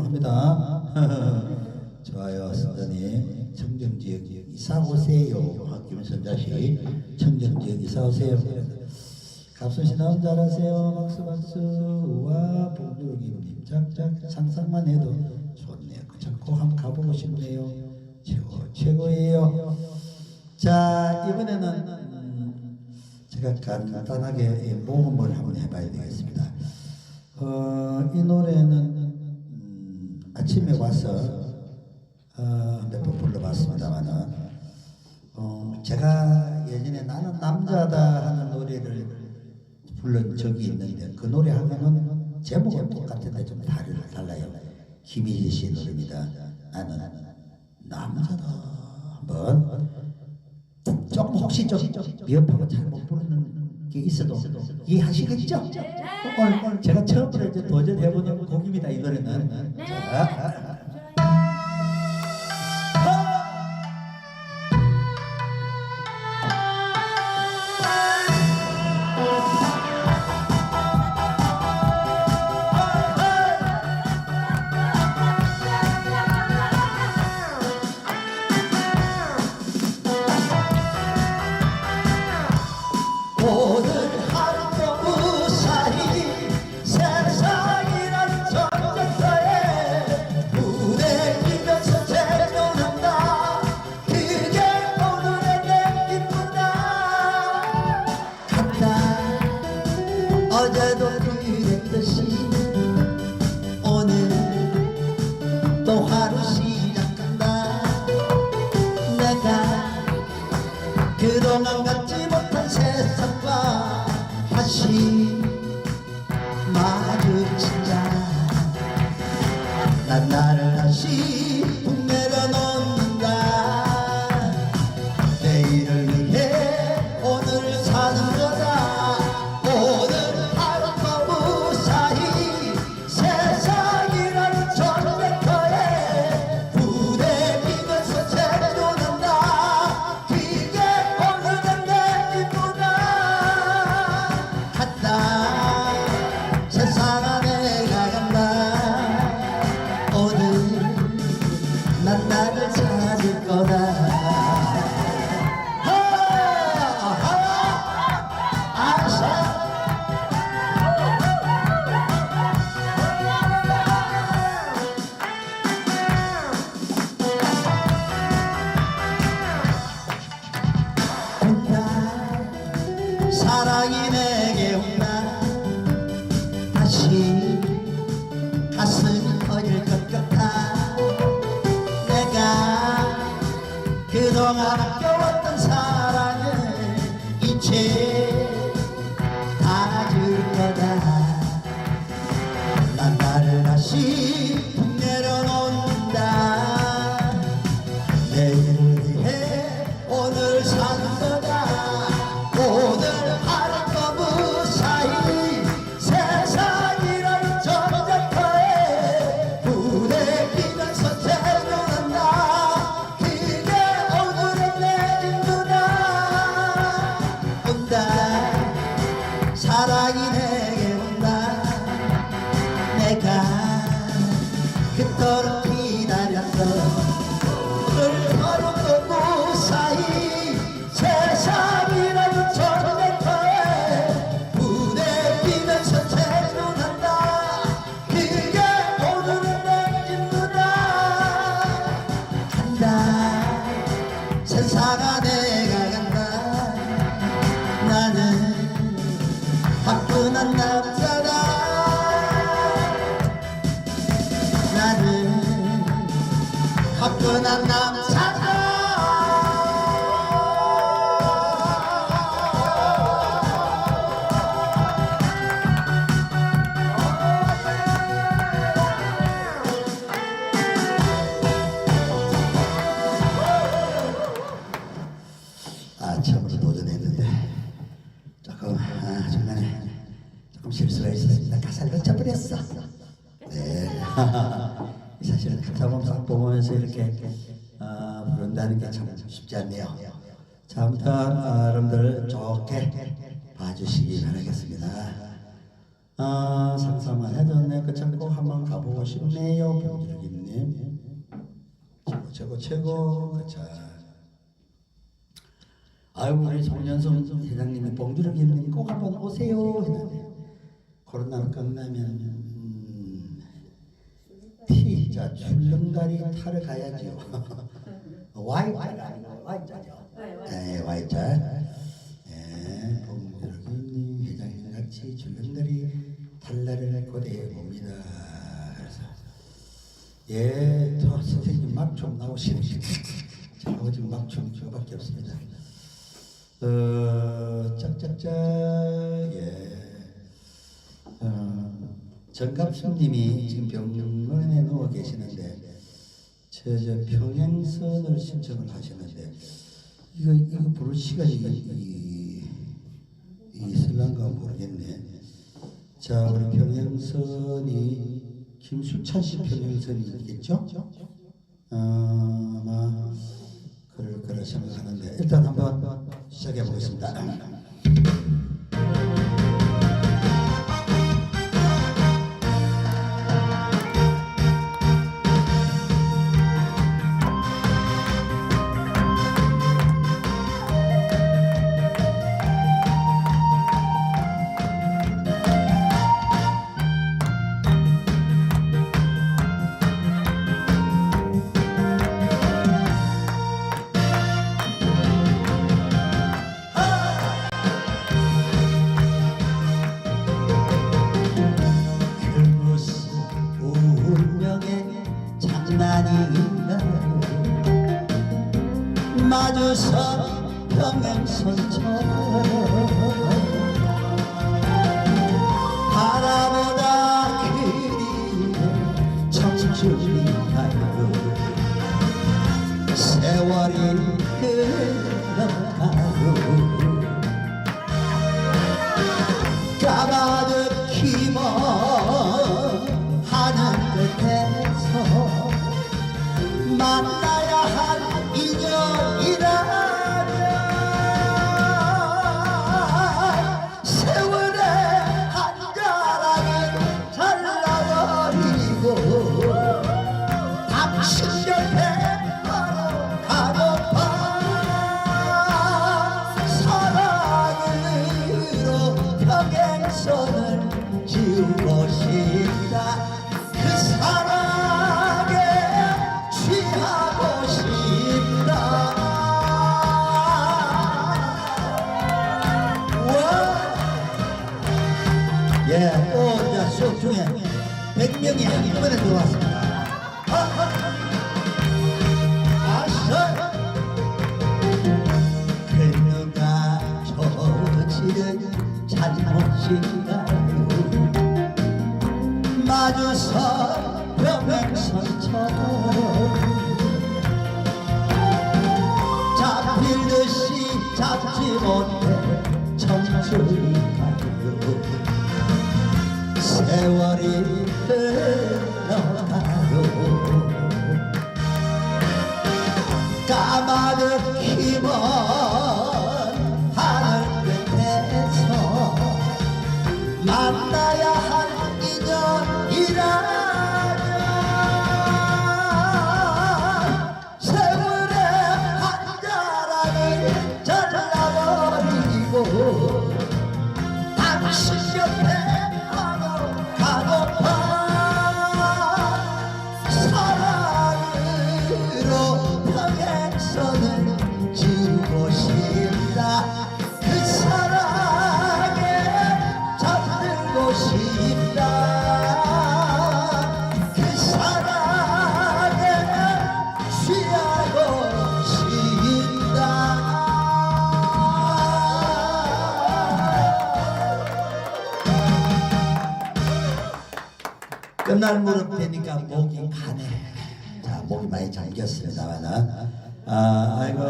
합니다. 좋아요, 선생님. 청정지역 이사 오세요. 김선자씨, 청정지역 이사 오세요. 갑순씨 나온 잘하세요. 박수 박수. 와, 봉주기님 짝짝 상상만 해도 좋네요. 꼭 한번 가보고 싶네요. 최고 최고예요. 자 이번에는 음, 제가 간단하게 모험을 한번 해봐야 되겠습니다. 어, 이 노래는 음, 아침에 와서 어, 몇번 불러봤습니다만은 어, 제가 예전에 나는 남자다 하는 노래를 불른 적이 있는데 그 노래 하면은 제목은 똑같은데 좀 다르, 달라요. 김희재 씨 노래입니다. 나는 남자다 한번 조금 혹시 좀 미흡하고 잘못 부르는 게 있어도 이해하시겠죠? 오늘 제가 처음으로 이제 도전해보는 곡입니다. 이 노래는. 자, 그동안 갖지 못한 세상과 다시 아. 처음으로 도전했 실수가 있었습니다 가사를 놓쳐버렸어. 네. 사실은 가사범 싹 보면서 이렇게 아, 부른다는 게 참 쉽지 않네요. 자 아무튼 아, 여러분들 좋게 봐주시기 바라겠습니다. 아 상상만 내그 찾고 한번 가보고 싶네요 병주기님. 최고 최고 최고. 그쵸 아유 우리 송년성 회장님이 봉주르기님 꼭 한번 오세요 코로나 끝나면 음, 티, 자 출렁다리 타러 가야죠. Y자가 아니고 Y자죠. 네, Y자. 네, 봉주르기님 회장님 같이 출렁다리 탈날을 고대해 봅니다. 그래서 예, 또 선생님 막 정갑수님이 지금 병원에 누워 계시는데, 저, 저 평행선을 신청을 하시는데, 이거, 이거 부를 시간이, 이, 이, 있을란가 모르겠네. 자, 우리 평행선이 김수찬 씨 평행선이겠죠? 어, 아마 그럴 거라 생각하는데 일단 한번 시작해 보겠습니다. 100명이 한번에 들어왔습니다. 잡지 못해 청춘이가요 세월이 love. 끝날 무렵 되니까 목이 가네. 자, 목이 많이 잠겼습니다만은. 아, 아이고,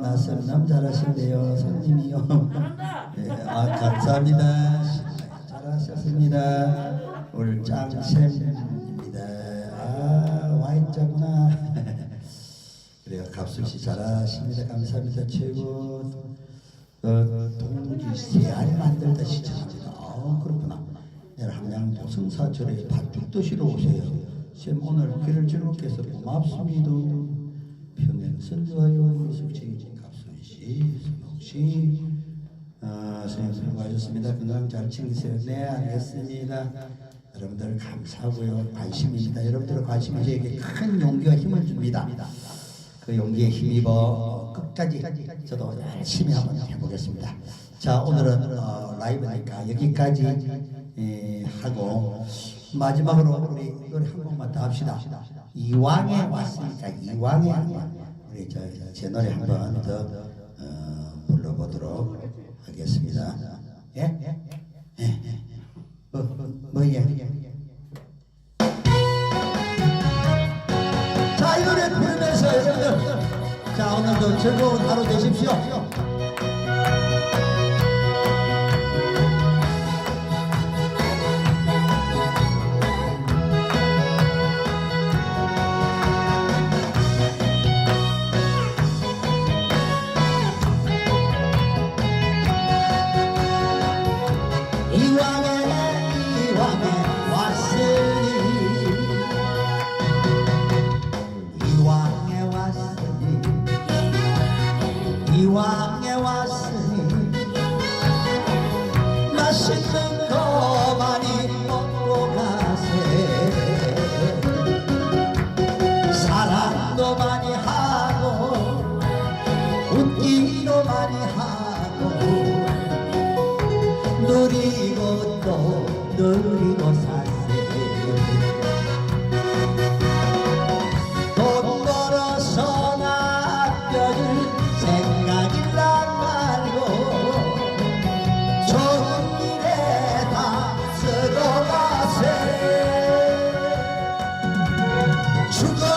나선남 잘하신대요. 손님이요. 예, 아, 감사합니다. 잘하셨습니다. 오늘 짱샘입니다. 아, 와인자구나. 그래요. 갑숙 씨 잘하십니다. 감사합니다. 최고. 어, 동기 세알 만들다 시청합니다. 어, 그렇구나. 네, 오승사철에 팥죽 드시러 오세요. 쌤 오늘 길을 즐겁게 해서 고맙습니다. 평행선 좋아요. 미숙씨, 갑순씨, 선옥씨. 아, 선생님 수고하셨습니다. 건강 잘 챙기세요. 네, 알겠습니다. 여러분들 감사하고요. 관심입니다. 여러분들의 관심이 저에게 큰 용기와 힘을 줍니다. 그 용기에 힘입어 끝까지 저도 열심히 한번 해보겠습니다. 자 오늘은 어, 라이브니까 여기까지 예, 하고 마지막으로 우리 노래 한 곡만 더 합시다. 이왕에 왔으니까 이왕에 우리 저, 제 노래 한 번 더 어, 불러보도록 하겠습니다. 예? 예? 예. 뭐, 뭐 예? 자, 이 노래 부르면서 여러분들, 자, 오늘도 즐거운 하루 되십시오. 사랑도 많이 하고 웃기도 많이 하고 누리고 또 누리고 사세. 돈 벌어서 남겨줄 생각이란 말고 좋은 일에 다 쓰러가세. 죽어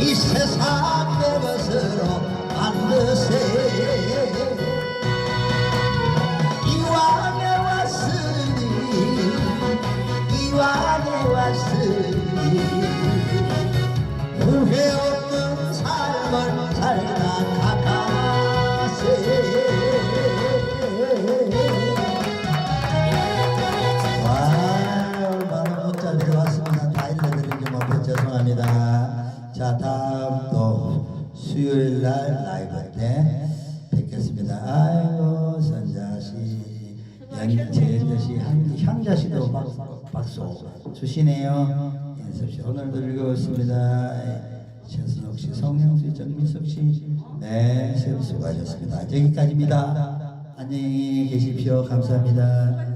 이 세상 내 것으로 만드세 자 다음 또 수요일 날 라이브 때 뵙겠습니다. 아이고 선자씨 연재자씨 향자씨도 박수, 주시네요. 연습씨 오늘도 즐거웠습니다. 최순옥 씨 성영씨 정민석 씨 네 수고하셨습니다. 여기까지입니다. 안녕히 계십시오. 감사합니다